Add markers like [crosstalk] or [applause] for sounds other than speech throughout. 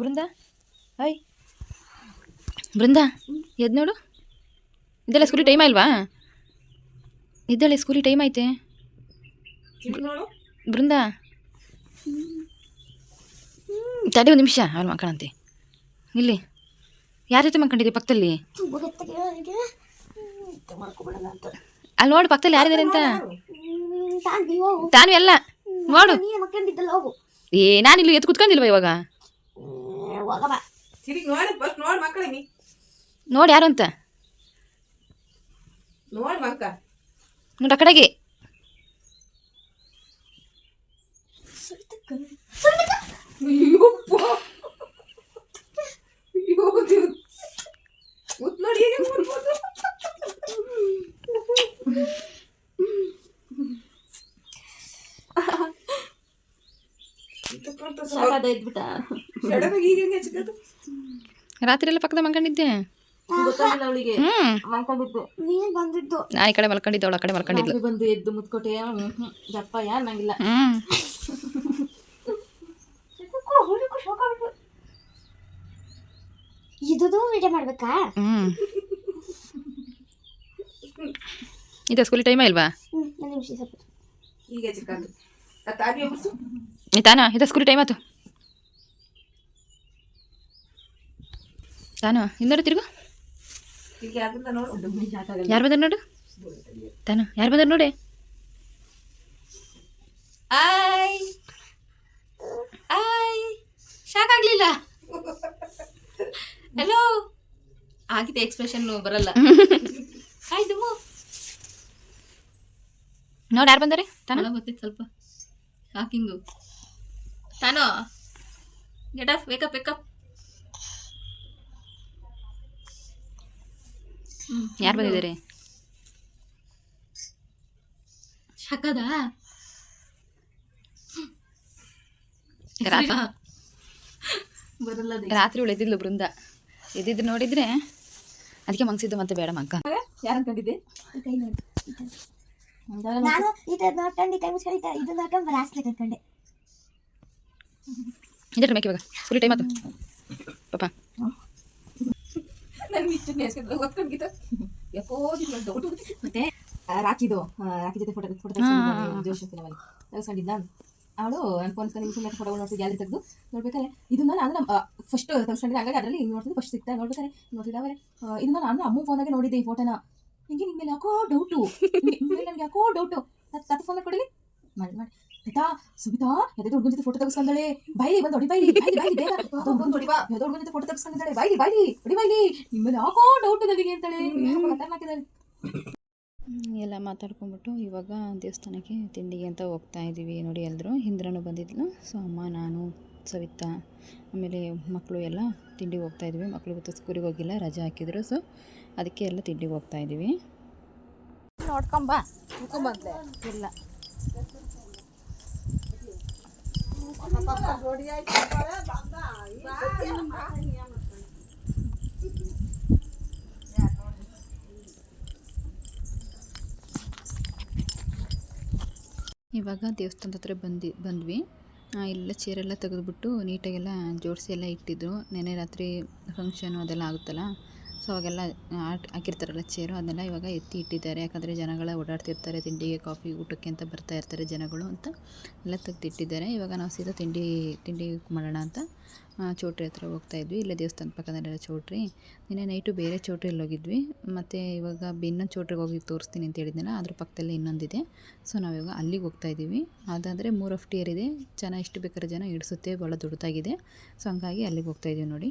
Brinda? Hi Brinda ಎದ್ದು ನೋಡು. ಇದೆಲ್ಲ ಸ್ಕೂಲಿ ಟೈಮ್ ಅಲ್ವಾ? ಇದ್ದಳೆ ಸ್ಕೂಲಿ ಟೈಮ್ ಐತೆ. ಬೃಂದ. ತಡೆ ಒಂದು ನಿಮಿಷ ಅವ್ರು ಮಕ್ಕಳಂತೆ. ಇಲ್ಲಿ. ಯಾರ ಜೊತೆ ಮಕ್ಕಂಡಿದ್ದೆ ಪಕ್ಕದಲ್ಲಿ? ಅಲ್ಲಿ ನೋಡು ಪಕ್ಕದಲ್ಲಿ ಯಾರಿದ್ದಾರೆ ಅಂತ. ತಾನು ಎಲ್ಲ ನೋಡು. ಏ ನಾನು ಇಲ್ಲಿ ಎತ್ತು ಕುತ್ಕೊಂಡಿಲ್ವ ಇವಾಗ? ನೋಡಿ ಫಸ್ಟ್ ನೋಡ್ ಮಕ್ಕಳ ನೀ ನೋಡಿ ಯಾರು ಅಂತ ನೋಡಿ ಮಕ್ಕ ನೋಡಿ ಆ ಕಡೆಗೆ. ಸಾಕಾದ ಇದ್ಬಿಟ್ಟ ಈಗ ಹೆಂಗೆ? ರಾತ್ರಿ ಎಲ್ಲ ಪಕ್ಕದ ಮಲ್ಕೊಂಡಿದ್ದೆ. ಗೊತ್ತಾಗಿಲ್ಲ ಅವಳಿಗೆ. ಹ್ಮ್. ಮಲ್ಕೊಂಡಿದ್ದು. ನೀನ್ ಬಂದಿದ್ದು. ನಾ ಈ ಕಡೆ ಮಲ್ಕೊಂಡಿದ್ದೆ ಅವಳ ಆ ಕಡೆ ಮಲ್ಕೊಂಡಿದ್ಲು. ರಾತ್ರಿ ಬಂದು ಎದ್ದು ಮುತ್ಕೊಟ್ಟೆ ದಪ್ಪ ಯಾರು ನಂಗಿಲ್ಲ ಹ್ಮ್. ಇದು ವಿಡಿಯೋ ಮಾಡ್ಬೇಕಾ? ಹ್ಮ್. ಇದು ಸ್ಕೂಲ್ ಟೈಮ್ ಇಲ್ವಾ? ಒಂದು ನಿಮಿಷ ಸ್ವಲ್ಪ. ಈಗ ತಾನ? ಇದು ಸ್ಕೂಲ್ ಟೈಮ್ ಆಯ್ತು. ತಾನು? ಇನ್ನೋರು ತಿರುಗು? ಯಾರು ಬಂದಾರ ನೋಡು. ತಾನು ಯಾರು ಬಂದಾರ ನೋಡಿ? ಆಯ್! ಆಯ್! ಶಾಕ್ ಆಗ್ಲಿಲ್ಲ. ಹಲೋ ಆಗಿದೆ ಎಕ್ಸ್ಪ್ರೆಷನ್ ಬರಲ್ಲ. ಆಯ್ತು ನೋಡಿ ಯಾರು ಬಂದಾರೆ? ತಾನು? ತಾನು ಗೊತ್ತಿತ್ತು ಸ್ವಲ್ಪ. ಶಾಕಿಂಗು ತಾನು? ಗೆಟ್ ಆಫ್ ವೇಕಪ್ ವೇಕಪ್ ಯಾರು ಬಂದಿದ್ದಾರೆ? ಶಾಕದ? ರಾತ್ರಿ ಉಳಿದಿದ್ಲು ಬೃಂದ. ಎದ್ದಿದ್ದು ನೋಡಿದ್ರೆ ಅದಕ್ಕೆ ಮಂಗ್ಸಿದ್ದು ಮತ್ತೆ ಬೇಡ ಮಂಕ ಯಾರು ಅನ್ಕೊಂಡಿದ್ದೆ ನಾನು ಇದನ್ನ ನೋಡ್ಕೊಂಡು ಕೈ ಮುಚ್ಕೊಂಡು ಇದು ನೋಡ್ಕೊಂಡು ಕಟ್ಕೊಂಡೆ ಇದ್ರೆ ಮೇಕೆ ಇವಾಗ ಸ್ಕೂಲ್ ಟೈಮ್ ಆಯ್ತು ಪಾಪ ನನ್ಗೆ ಇಷ್ಟು ನೇಸ್ಕೊಂಡು ಗೊತ್ತಂಗಿತ್ತು ಯಾಕೋ ಡೌಟ್ ಮತ್ತೆ ರಾಕಿದು ರಾಕಿ ಜೊತೆ ಫೋಟೋ ಫೋಟೋ ಜೋಶ್ ಫಿಲಮಲ್ಲಿ ತೆಗ್ಸ್ಕೊಂಡಿದ್ದ ಅವಳು ನನ್ನ ಫೋನ್ ಸುಮ್ಮನೆ ಫೋಟೋ ನೋಡ್ತಿದ್ದೆ ಗ್ಯಾಲರಿ ತೆಗೆದು? ನೋಡ್ಬೇಕಾದ್ರೆ ಇದನ್ನ ನಾನು ನಮ್ಮ ಫಸ್ಟ್ ತೆಗ್ಸ್ಕೊಂಡಿದ್ದೆ. ಹಂಗಾಗಿ ಅದರಲ್ಲಿ ನೋಡ್ತಿದ್ದೆ ಫಸ್ಟ್ ಸಿಗ್ತಾ ನೋಡ್ಬೇಕಾದ್ರೆ ನೋಡ್ತಿದ್ದೆ ಆಮೇಲೆ ಇದನ್ನ ನಾನು ಅಮ್ಮ ಫೋನಾಗೆ ನೋಡಿದ್ದೆ ಈ ಫೋಟೋನ ಹಿಂಗೆ ನಿಮ್ಮ ಮೇಲೆ ಯಾಕೋ ಡೌಟು ಮೇಲೆ ನನಗೆ ಯಾಕೋ ಡೌಟು ತಾತ ಫೋನ್ ಕೊಡಲಿ? ಮಾಡಿ ಮಾಡಿ. ಆಯ್ತಾ? ಸುಬಿತಾ ಎದೆ ಹುಡುಗನ ಜೊತೆ ಫೋಟೋ ತೆಗೆಸ್ಕೊಂಡಳೆ. ಬೈಲಿ ಬಂದು ಹೊಡಿ ಬೈಲಿ ಬೈಲಿ ಬೈಲಿ ಬೇಗ [laughs] ಬಂದು ಹೊಡಿ ಬಾ. ಎದೆ ಹುಡುಗನ ಜೊತೆ ಫೋಟೋ ತೆಗೆಸ್ಕೊಂಡಿದ್ದಾಳೆ ಬೈಲಿ ಬೈಲಿ ಹೊಡಿ ಬೈಲಿ ನಿಮ್ಮಲ್ಲಿ ಮೇಲೆ ಯಾಕೋ ಡೌಟ್ ನನಗೆ ಅಂತಾಳೆ ಮಾತಾಡ್ಲಾಕಿದ್ದಾಳೆ ಎಲ್ಲ ಮಾತಾಡ್ಕೊಂಡ್ಬಿಟ್ಟು ಇವಾಗ ದೇವಸ್ಥಾನಕ್ಕೆ ತಿಂಡಿಗೆ ಅಂತ ಹೋಗ್ತಾ ಇದ್ದೀವಿ ನೋಡಿ ಎಲ್ಲರೂ ಹಿಂದ್ರನು ಬಂದಿದ್ಲು. ಸೊ ಅಮ್ಮ ನಾನು ಸವಿತಾ ಆಮೇಲೆ ಮಕ್ಕಳು ಎಲ್ಲ ತಿಂಡಿಗೆ ಹೋಗ್ತಾ ಇದ್ವಿ ಮಕ್ಕಳು ಇವತ್ತು ಸ್ಕೂಲಿಗೆ ಹೋಗಿಲ್ಲ ರಜೆ ಹಾಕಿದ್ರು. ಸೊ ಅದಕ್ಕೆ ಎಲ್ಲ ತಿಂಡಿಗೆ ಹೋಗ್ತಾ ಇದ್ದೀವಿ. ನೋಡ್ಕೊಂಬ ಇಲ್ಲ. ಇವಾಗ ದೇವಸ್ಥಾನದ ಹತ್ರ ಬಂದು, ಬಂದ್ವಿ. ಎಲ್ಲ ಚೇರೆಲ್ಲ ತೆಗೆದುಬಿಟ್ಟು ನೀಟಾಗೆಲ್ಲ ಜೋಡಿಸಿ ಎಲ್ಲ ಇಟ್ಟಿದ್ರು. ನೆನೆ ರಾತ್ರಿ ಫಂಕ್ಷನು ಅದೆಲ್ಲ ಆಗುತ್ತಲ್ಲ ಸೊ ಅವಾಗೆಲ್ಲ ಆಟ ಹಾಕಿರ್ತಾರಲ್ಲ ಚೇರು ಅದನ್ನೆಲ್ಲ ಇವಾಗ ಎತ್ತಿ ಇಟ್ಟಿದ್ದಾರೆ. ಯಾಕಂದರೆ ಜನಗಳ ಓಡಾಡ್ತಿರ್ತಾರೆ, ತಿಂಡಿಗೆ ಕಾಫಿ, ಊಟಕ್ಕೆ ಅಂತ ಬರ್ತಾ ಇರ್ತಾರೆ ಜನಗಳು ಅಂತ ಎಲ್ಲ ತೆಗೆದಿಟ್ಟಿದ್ದಾರೆ ಇವಾಗ ನಾವು ಸೀದಾ ತಿಂಡಿ ತಿಂಡಿ ಮಾಡೋಣ ಅಂತ ಚೌಟ್ರಿ ಹತ್ರ ಹೋಗ್ತಾ ಇದ್ವಿ. ಇಲ್ಲೇ ದೇವಸ್ಥಾನ ಪಕ್ಕದಲ್ಲೆಲ್ಲ ಚೌಟ್ರಿ. ನಿನ್ನೆ ನೈಟು ಬೇರೆ ಚೌಟ್ರಿಯಲ್ಲಿ ಹೋಗಿದ್ವಿ. ಮತ್ತು ಇವಾಗ ಇನ್ನೊಂದು ಚೌಟ್ರಿಗೆ ಹೋಗಿ ತೋರಿಸ್ತೀನಿ ಅಂತ ಹೇಳಿದ್ನಲ್ಲ, ಅದ್ರ ಪಕ್ಕದಲ್ಲಿ ಇನ್ನೊಂದಿದೆ. ಸೊ ನಾವಿವಾಗ ಅಲ್ಲಿಗೆ ಹೋಗ್ತಾ ಇದ್ದೀವಿ. ಅದಾದರೆ ಮೂರು ಆಫ್ ಟಿಯರ್ ಇದೆ. ಚೆನ್ನಾಗಿ ಎಷ್ಟು ಬೇಕಾದ್ರೆ ಜನ ಇಡಿಸುತ್ತೆ ಭಾಳ ದೊಡ್ಡದಾಗಿದೆ ಸೊ ಹಂಗಾಗಿ ಅಲ್ಲಿಗೆ ಹೋಗ್ತಾ ಇದ್ದೀವಿ ನೋಡಿ.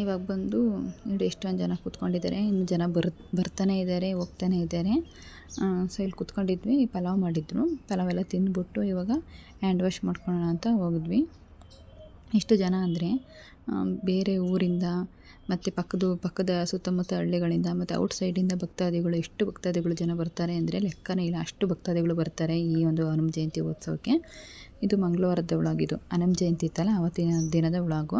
ಇವಾಗ [laughs] ಬಂದು ನೋಡಿ ಎಷ್ಟೊಂದು ಜನ ಕೂತ್ಕೊಂಡಿದ್ದಾರೆ, ಇನ್ನು ಜನ ಬರ್, ಬರ್ತಾನೆ ಇದ್ದಾರೆ, ಹೋಗ್ತಾನೆ ಇದ್ದಾರೆ. ಸೊ ಇಲ್ಲಿ ಕೂತ್ಕೊಂಡಿದ್ವಿ, ಪಲಾವ್ ಮಾಡಿದ್ರು. ಪಲಾವ್ ಎಲ್ಲ ತಿಂದ್ಬಿಟ್ಟು ಇವಾಗ ಹ್ಯಾಂಡ್ ವಾಶ್ ಮಾಡ್ಕೊಳ್ಳೋಣ ಅಂತ ಹೋಗಿದ್ವಿ. ಇಷ್ಟು ಜನ ಅಂದರೆ ಬೇರೆ ಊರಿಂದ ಮತ್ತು ಪಕ್ಕದ ಪಕ್ಕದ ಸುತ್ತಮುತ್ತ ಹಳ್ಳಿಗಳಿಂದ ಮತ್ತು ಔಟ್ಸೈಡಿಂದ ಭಕ್ತಾದಿಗಳು, ಎಷ್ಟು ಭಕ್ತಾದಿಗಳು ಜನ ಬರ್ತಾರೆ ಅಂದರೆ ಲೆಕ್ಕನೇ ಇಲ್ಲ. ಅಷ್ಟು ಭಕ್ತಾದಿಗಳು ಬರ್ತಾರೆ ಈ ಒಂದು ಹನುಮ ಜಯಂತಿ ಉತ್ಸವಕ್ಕೆ. ಇದು ಮಂಗಳವಾರದ ವ್ಲಾಗ್ ಇದು ಹನುಮ ಜಯಂತಿ ಇತ್ತಲ್ಲ ಆವತ್ತಿನ ದಿನದ ಒಳಗು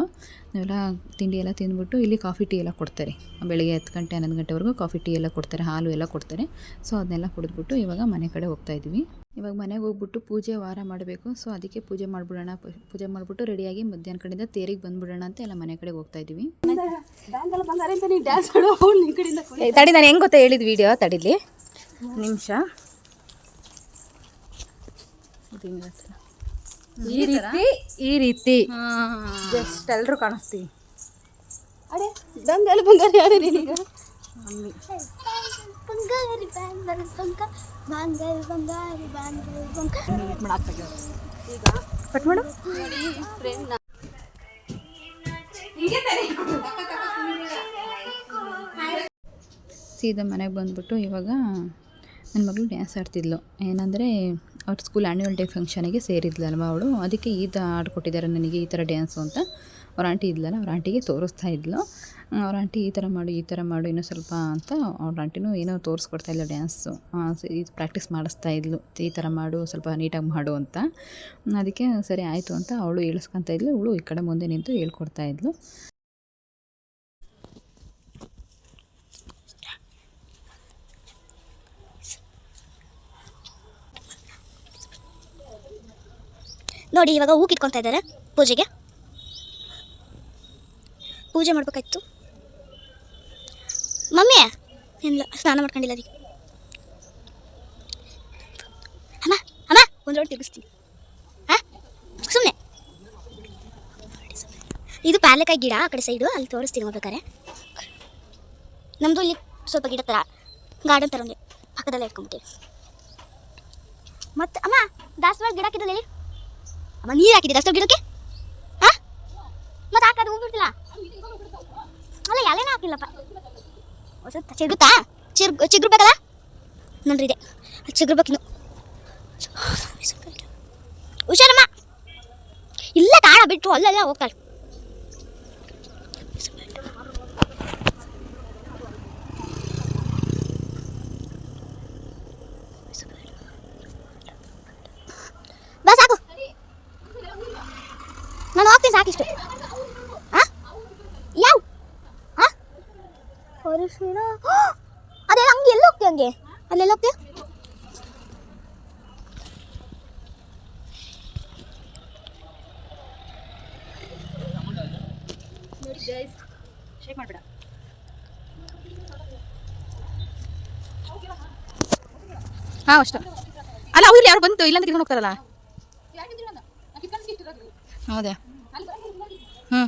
ನಾವೆಲ್ಲ ತಿಂಡಿ ಎಲ್ಲ ತಿಂದ್ಬಿಟ್ಟು ಇಲ್ಲಿ ಕಾಫಿ ಟೀ ಎಲ್ಲ ಕೊಡ್ತಾರೆ. ಬೆಳಿಗ್ಗೆ ಹತ್ತು ಗಂಟೆ, ಹನ್ನೊಂದು ಗಂಟೆವರೆಗೂ ಕಾಫಿ ಟೀ ಎಲ್ಲ ಕೊಡ್ತಾರೆ, ಹಾಲು ಎಲ್ಲ ಕೊಡ್ತಾರೆ. ಸೊ, ಅದನ್ನೆಲ್ಲ ಕುಡಿದ್ಬಿಟ್ಟು ಇವಾಗ ಮನೆ ಕಡೆ ಹೋಗ್ತಾ ಇದ್ವಿ ಇವಾಗ ಮನೆಗೆ ಹೋಗ್ಬಿಟ್ಟು ಪೂಜೆ ವಾರ ಮಾಡಬೇಕು. ಸೊ, ಅದಕ್ಕೆ ಪೂಜೆ ಮಾಡಿಬಿಡೋಣ, ಪೂಜೆ ಮಾಡಿಬಿಟ್ಟು ರೆಡಿಯಾಗಿ ಮಧ್ಯಾಹ್ನ ಕಡೆಯಿಂದ ತೇರಿಗೆ ಬಂದ್ಬಿಡೋಣ ಅಂತ ಎಲ್ಲ ಮನೆ ಕಡೆ ಹೋಗ್ತಾ ಇದೀವಿ ತಡಿ ನಾನು ಹೆಂಗ್ ಗೊತ್ತಾ ಹೇಳಿದ ವಿಡಿಯೋ ತಡಿಲಿ. ನಿಮಿಷ. ಈ ರೀತಿ ಈ ರೀತಿ. ಜಸ್ಟ್ ಎಲ್ಲರೂ ಕಾಣಿಸ್ತೀವಿ ಅಡೆ ಬಂಗಾಲಿ ಬಂಗಾಲಿ ಯಾರೇ ನೀನೀಗ? ಬಂಗಾರಿ ಬಂಗಾರಿ ಬಂಗಾರಿ ಬಂಗಾರಿ ಬಂಗಾರಿ ಬಂಗಾರಿ ಬಂಗಾರಿ ಕಟ್ ಮಾಡು ಸೀದಾ ಮನೆಗೆ ಬಂದ್ಬಿಟ್ಟು ಇವಾಗ ನನ್ನ ಮಗಳು ಡ್ಯಾನ್ಸ್ ಆಡ್ತಿದ್ಲು. ಏನಂದರೆ ಅವ್ರ ಸ್ಕೂಲ್ ಆ್ಯನ್ಯುವಲ್ ಡೇ ಫಂಕ್ಷನಿಗೆ ಸೇರಿದ್ಲಲ್ವ ಅವಳು. ಅದಕ್ಕೆ ಈ ಆಡ್ಕೊಟ್ಟಿದ್ದಾರೆ ನನಗೆ ಈ ಥರ ಡ್ಯಾನ್ಸು ಅಂತ. ಅವ್ರ ಆಂಟಿ ಇದ್ಲಲ್ಲ, ಅವ್ರ ಆಂಟಿಗೆ ತೋರಿಸ್ತಾ ಇದ್ಲು. ಅವ್ರ ಆಂಟಿ ಈ ಥರ ಮಾಡು, ಈ ಥರ ಮಾಡು, ಇನ್ನೂ ಸ್ವಲ್ಪ ಅಂತ ಅವ್ರ ಆಂಟಿನೂ ಏನೋ ತೋರಿಸ್ಕೊಡ್ತಾ ಇಲ್ಲ ಡ್ಯಾನ್ಸು ಇದು ಪ್ರಾಕ್ಟೀಸ್ ಮಾಡಿಸ್ತಾ ಇದ್ಲು. ಈ ಥರ ಮಾಡು, ಸ್ವಲ್ಪ ನೀಟಾಗಿ ಮಾಡು ಅಂತ. ಅದಕ್ಕೆ ಸರಿ ಆಯಿತು ಅಂತ ಅವಳು ಇಳಿಸ್ಕೊತಾ ಇದ್ಲು. ಅವಳು ಈ ಕಡೆ ಮುಂದೆ ನಿಂತು ಹೇಳ್ಕೊಡ್ತಾ ಇದ್ಲು. ನೋಡಿ, ಇವಾಗ ಹೂ ಕಿತ್ಕೊತಾ ಇದ್ದಾರೆ ಪೂಜೆಗೆ. ಪೂಜೆ ಮಾಡ್ಬೇಕಾಯ್ತು. ಮಮ್ಮಿ ಏನಿಲ್ಲ ಸ್ನಾನ ಮಾಡ್ಕೊಂಡಿಲ್ಲ ಅದಕ್ಕೆ. ಅಮ್ಮ ಅಮ್ಮ, ಒಂದು ರೋಡ್ ತಿರುಗಿಸ್ತೀನಿ. ಹಾಂ ಸುಮ್ಮನೆ ಇದು ಪ್ಯಾಲೆಕಾಯಿ ಗಿಡ ಆ ಕಡೆ ಸೈಡು, ಅಲ್ಲಿ ತೋರಿಸ್ತೀನಿ ಹೋಗ್ಬೇಕಾರೆ ನಮ್ಮದು ಇಲ್ಲಿ ಸ್ವಲ್ಪ ಗಿಡ ಥರ ಗಾರ್ಡನ್ ಥರ ಒಂದು, ಪಕ್ಕದಲ್ಲೇ ಇಟ್ಕೊಂಬಿಟ್ಟಿವಿ ಮತ್ತೆ, ಅಮ್ಮ, ದಾಸವಾಳ ಗಿಡ ಹಾಕಿದ್ದಲ್ಲಿ ಇಲ್ಲಿ ಅಮ್ಮ, ನೀರು ಹಾಕಿದ್ದೆ ದಾಸವಾಳ ಗಿಡಕ್ಕೆ? ಹಾಂ ಮತ್ತೆ ಹಾಕೋದು ಹೋಗ್ಬಿಡ್ತಿಲ್ಲ? ಅಲ್ಲ, ಎಲೆನೇ ಹಾಕಿಲ್ಲಪ್ಪ. ಹೊಸ ಚಿರ್ ಚಿಗುರ್ಬೇಕಲ್ಲ? ನೋಡ್ರಿ ಇದೆ. ಅಲ್ಲಿ ಚಿಗುರ್ಬೇಕಿನ್ನು ಹುಷಾರಮ್ಮ. ಇಲ್ಲ ಕಾಣ ಬಿಟ್ಟು ಅಲ್ಲೆಲ್ಲ ಹೋಗ್ತಾಳೆ ಬಾ ಸಾಕು ನಾನು ಹೋಗ್ತೀನಿ ಸಾಕಿಷ್ಟು ಆ ಯಾವ ಆ ಅರಿಶಿಣ ಅದೇ ಹಂಗೆ. ಅಲ್ಲೆಲ್ಲ ಹೋಗ್ತೀಯ? ಮಾಡಬೇಡ. ಹಾಂ, ಅಷ್ಟು. ಅಲ್ಲ, ಅವ್ರು ಯಾರು ಬಂತು ಇಲ್ಲಾಂದ್ರೆ ಕಿತ್ಕೊಂಡು ಹೋಗ್ತಾರಲ್ಲ? ಹೌದಾ? ಹ್ಮ್.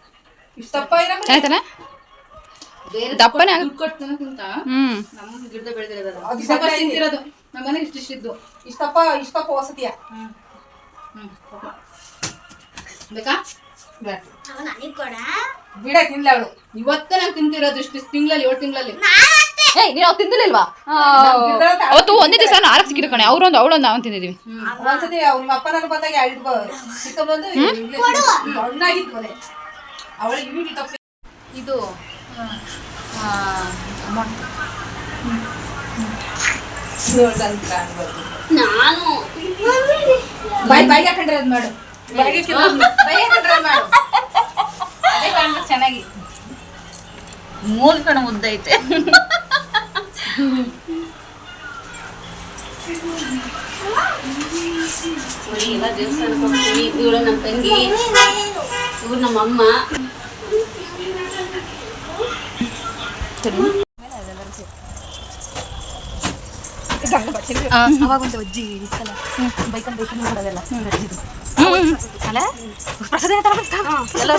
ಇಷ್ಟು ದಪ್ಪ ಇರೋ ಆಯ್ತಲ್ಲ? ದಪ್ಪನೇ ಆಗ ತಿಂತಿರೋದು ಇಷ್ಟಿಷ್ಟು ಇಷ್ಟಪ್ಪ ಇಷ್ಟಪ್ಪ ವಸತಿಯ. ಬೇಡ. ನನಗೆ ಕೊಡ? ಬಿಡ ತಿನ್ಲ ಅವಳು. ಇವತ್ತೇ ನಾನು ತಿಂತಿರೋದು ಇಷ್ಟು ತಿಂಗಳಲ್ಲಿ ಏಳು ತಿಂಗಳಲ್ಲಿ. ಏ ನೀನು ಅವತ್ತು ಒಂದೇ ದಿವಸ ನಾಲ್ಕು ಸಿಕ್ಕಿದ್ದು ಕಣೆ ಅವ್ರೊಂದು ಅವಳೊಂದು ನಾವು ತಿಂದಿದ್ದೀವಿ ಒಂದ್ಸತಿ ಅವ್ರ ಅಪ್ಪನಾಗ ಬಂದಾಗ ಸಿಕ್ಕಬಂದು ಹಣ್ಣಾಗಿತ್ತು ಇದು ನಾನು. ಬಾಯ್ ಬಾಯ್ಗೆ ಹಾಕೊಂಡ್ರೆ ಅದ್ ಮಾಡು. ಚೆನ್ನಾಗಿ. ಮೂಲ ಕಣ ಮುದ್ದೈತೆ ಎಲ್ಲ ದೇವಸ್ಥಾನಕ್ಕೆ ಹೋಗ್ತೀವಿ. ಇವಳು ನಮ್ಮ ತಂಗಿ. ಇವ್ರು ನಮ್ಮ ಅಮ್ಮ. ಅವಾಗ ಒಂದು ಅಜ್ಜಿ ಇತ್ತಲ್ಲ ಬೈಕಂದ್ ಬೈಕಂದ್ ಮಾಡೋದೆಲ್ಲ ಅಲ್ಲ ಪ್ರಸಾದ ಎಲ್ಲ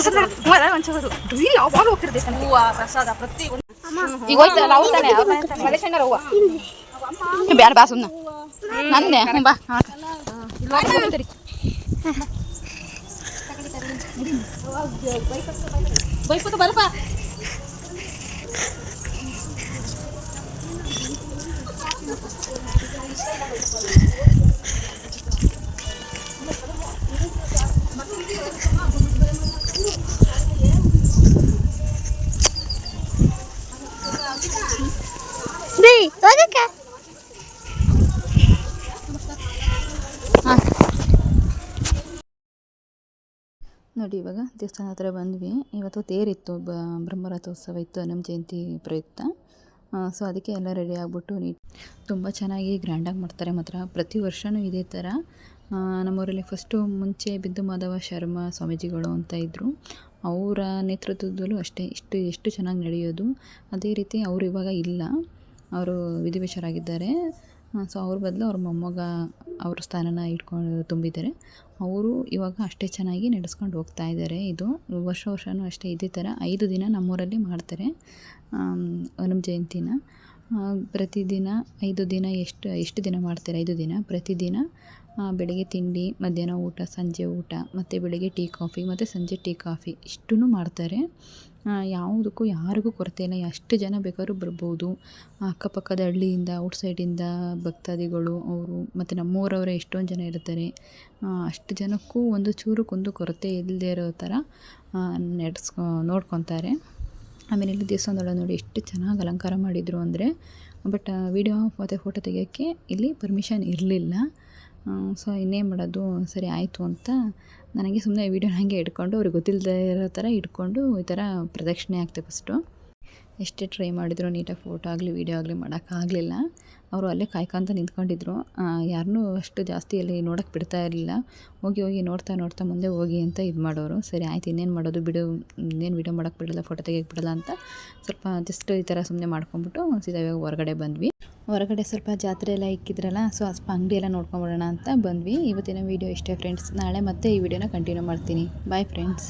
ಒಂಚೂರು ಡೈಲಿ ಯಾವಾಗ ಹೋಗ್ತಿರ್ದೆ ಹೂವ ಪ್ರಸಾದ ಪ್ರತಿ ಈಗ ಹೋಯ್ತಲ್ಲ ಅವ್ರು ತಾನೆ ಅವ್ರ್ ತಾನೆ. ಮಲೇಶಣ್ಣರ ಅವ್ವ ಬೇಡ ಬಾ ಸುಮ್ಮನೆ ನಂದೆ ಹ್ಞೂ ಬೈಕ್ ಬೈಕುದು ಬರಪ್ಪ ನೋಡಿ ಇವಾಗ ದೇವಸ್ಥಾನ ಹತ್ರ ಬಂದ್ವಿ. ಇವತ್ತು ತೇರಿತ್ತು ಬ್ರಹ್ಮರಥೋತ್ಸವ ಇತ್ತು ಹನುಮ ಜಯಂತಿ ಪ್ರಯುಕ್ತ. ಸೊ ಅದಕ್ಕೆ ಎಲ್ಲ ರೆಡಿ ಆಗಿಬಿಟ್ಟು ನೀಟ್ ತುಂಬ ಚೆನ್ನಾಗಿ ಗ್ರ್ಯಾಂಡಾಗಿ ಮಾಡ್ತಾರೆ ಮಾತ್ರ. ಪ್ರತಿ ವರ್ಷವೂ ಇದೇ ಥರ ನಮ್ಮೂರಲ್ಲಿ ಫಸ್ಟು ಮುಂಚೆ ಬಿದ್ದು ಮಾಧವ ಶರ್ಮ ಸ್ವಾಮೀಜಿಗಳು ಅಂತ ಇದ್ದರು ಅವರ ನೇತೃತ್ವದಲ್ಲೂ ಅಷ್ಟೇ, ಇಷ್ಟು, ಎಷ್ಟು ಚೆನ್ನಾಗಿ ನಡೆಯೋದು, ಅದೇ ರೀತಿ ಅವರು ಇವಾಗ ಇಲ್ಲ. ಅವರು ವಿಧಿವಶರಾಗಿದ್ದಾರೆ. ಸೊ ಅವ್ರ ಬದಲು ಅವ್ರ ಮೊಮ್ಮಗ ಅವ್ರ ಸ್ಥಾನನ ಇಟ್ಕೊಂಡು ತುಂಬಿದ್ದಾರೆ. ಅವರು ಇವಾಗ ಅಷ್ಟೇ ಚೆನ್ನಾಗಿ ನಡೆಸ್ಕೊಂಡು ಹೋಗ್ತಾ ಇದ್ದಾರೆ. ಇದು ವರ್ಷ ವರ್ಷವೂ ಅಷ್ಟೇ ಇದೇ ಥರ ಐದು ದಿನ ನಮ್ಮೂರಲ್ಲಿ ಮಾಡ್ತಾರೆ ಹನುಮ ಜಯಂತಿನ. ಪ್ರತಿದಿನ ಐದು ದಿನ ಎಷ್ಟು ಎಷ್ಟು ದಿನ ಮಾಡ್ತಾರೆ? ಐದು ದಿನ. ಪ್ರತಿದಿನ ಬೆಳಗ್ಗೆ ತಿಂಡಿ, ಮಧ್ಯಾಹ್ನ ಊಟ, ಸಂಜೆ ಊಟ, ಮತ್ತು ಬೆಳಗ್ಗೆ ಟೀ ಕಾಫಿ, ಮತ್ತು ಸಂಜೆ ಟೀ ಕಾಫಿ ಇಷ್ಟೂ ಮಾಡ್ತಾರೆ. ಯಾವುದಕ್ಕೂ ಯಾರಿಗೂ ಕೊರತೆ ಇಲ್ಲ. ಎಷ್ಟು ಜನ ಬೇಕಾದ್ರೂ ಬರ್ಬೋದು. ಅಕ್ಕಪಕ್ಕದ ಹಳ್ಳಿಯಿಂದ, ಔಟ್ಸೈಡಿಂದ ಭಕ್ತಾದಿಗಳು, ಅವರು ಮತ್ತು ನಮ್ಮೂರವರೇ ಎಷ್ಟೊಂದು ಜನ ಇರ್ತಾರೆ. ಅಷ್ಟು ಜನಕ್ಕೂ ಒಂದು ಚೂರು ಕುಂದು ಕೊರತೆ ಇಲ್ಲದೆ ಇರೋ ಥರ ನಡೆಸ್ಕೊ, ನೋಡ್ಕೊತಾರೆ. ಆಮೇಲೆ ಇಲ್ಲಿ ದೇವಸ್ಥಾನದೊಳಗೆ ನೋಡಿ ಎಷ್ಟು ಚೆನ್ನಾಗಿ ಅಲಂಕಾರ ಮಾಡಿದರು ಅಂದರೆ, ಬಟ್ ವಿಡಿಯೋ ಮತ್ತು ಫೋಟೋ ತೆಗಿಯೋಕ್ಕೆ ಇಲ್ಲಿ ಪರ್ಮಿಷನ್ ಇರಲಿಲ್ಲ. ಸೊ ಇನ್ನೇನು ಮಾಡೋದು ಸರಿ ಆಯಿತು ಅಂತ ನನಗೆ ಸುಮ್ಮನೆ ವೀಡಿಯೋನ ಹಾಗೆ ಇಟ್ಕೊಂಡು, ಅವ್ರಿಗೆ ಗೊತ್ತಿಲ್ಲದೆ ಇರೋ ಥರ ಇಟ್ಕೊಂಡು ಈ ಥರ ಪ್ರದಕ್ಷಿಣೆ ಆಗ್ತೆ ಫಸ್ಟು ಎಷ್ಟೇ ಟ್ರೈ ಮಾಡಿದ್ರು ನೀಟಾಗಿ ಫೋಟೋ ಆಗಲಿ, ವೀಡಿಯೋ ಆಗಲಿ ಮಾಡೋಕ್ಕಾಗಲಿಲ್ಲ. ಅವರು ಅಲ್ಲೇ ಕಾಯ್ಕೊಂತ ನಿಂತ್ಕೊಂಡಿದ್ರು. ಯಾರನ್ನೂ ಅಷ್ಟು ಜಾಸ್ತಿ ಅಲ್ಲಿ ನೋಡೋಕ್ಕೆ ಬಿಡ್ತಾ ಇರಲಿಲ್ಲ. ಹೋಗಿ ಹೋಗಿ ನೋಡ್ತಾ ನೋಡ್ತಾ ಮುಂದೆ ಹೋಗಿ ಅಂತ ಇದು ಮಾಡೋರು. ಸರಿ, ಆಯ್ತು, ಇನ್ನೇನು ಮಾಡೋದು ಬಿಡು, ಇನ್ನೇನು ವೀಡಿಯೋ ಮಾಡೋಕೆ ಬಿಡಲ್ಲ, ಫೋಟೋ ತೆಗಿಯೋಕ್ಕೆ ಬಿಡಲ್ಲ ಅಂತ ಸ್ವಲ್ಪ ಜಸ್ಟ್ ಈ ಥರ ಸುಮ್ಮನೆ ಮಾಡ್ಕೊಂಬಿಟ್ಟು ಸೀದಾ ಇವಾಗ ಹೊರಗಡೆ ಬಂದ್ವಿ. ಹೊರಗಡೆ ಸ್ವಲ್ಪ ಜಾತ್ರೆ ಎಲ್ಲ ಇಕ್ಕಿದ್ರಲ್ಲ, ಸೊ ಆ ಸ್ವಲ್ಪ ಅಂಗಡಿ ಎಲ್ಲ ನೋಡ್ಕೊಂಬಿಡೋಣ ಅಂತ ಬಂದ್ವಿ. ಇವತ್ತಿನ ವೀಡಿಯೋ ಇಷ್ಟೇ ಫ್ರೆಂಡ್ಸ್ ನಾಳೆ ಮತ್ತೆ ಈ ವಿಡಿಯೋನ ಕಂಟಿನ್ಯೂ ಮಾಡ್ತೀನಿ. Bye friends